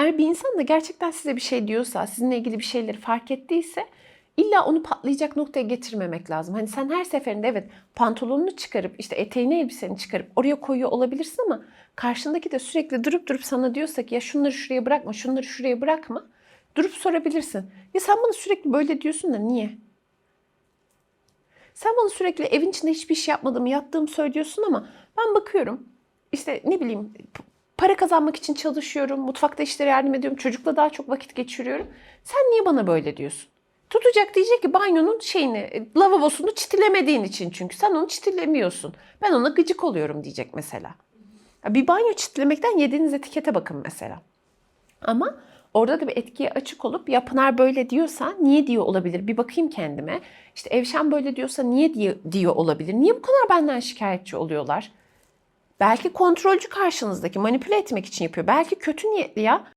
Eğer bir insan da gerçekten size bir şey diyorsa, sizinle ilgili bir şeyleri fark ettiyse illa onu patlayacak noktaya getirmemek lazım. Hani sen her seferinde evet pantolonunu çıkarıp işte eteğini elbiseni çıkarıp oraya koyuyor olabilirsin ama karşındaki de sürekli durup durup sana diyorsa ki ya şunları şuraya bırakma, şunları şuraya bırakma. Durup sorabilirsin. Ya sen bana sürekli böyle diyorsun da niye? Sen bana sürekli evin içinde hiçbir şey yapmadığımı, yattığımı söylüyorsun ama ben bakıyorum işte ne bileyim para kazanmak için çalışıyorum, mutfakta işlere yardım ediyorum, çocukla daha çok vakit geçiriyorum. Sen niye bana böyle diyorsun? Tutacak diyecek ki banyonun şeyini, e, lavabosunu çitilemediğin için çünkü sen onu çitilemiyorsun. Ben ona gıcık oluyorum diyecek mesela. Bir banyo çitilemekten yediğiniz etikete bakın mesela. Ama orada da bir etkiye açık olup ya Pınar böyle diyorsa niye diyor olabilir? Bir bakayım kendime. İşte Evşen böyle diyorsa niye diyor olabilir? Niye bu kadar benden şikayetçi oluyorlar? Belki kontrolcü karşınızdaki manipüle etmek için yapıyor. Belki kötü niyetli ya.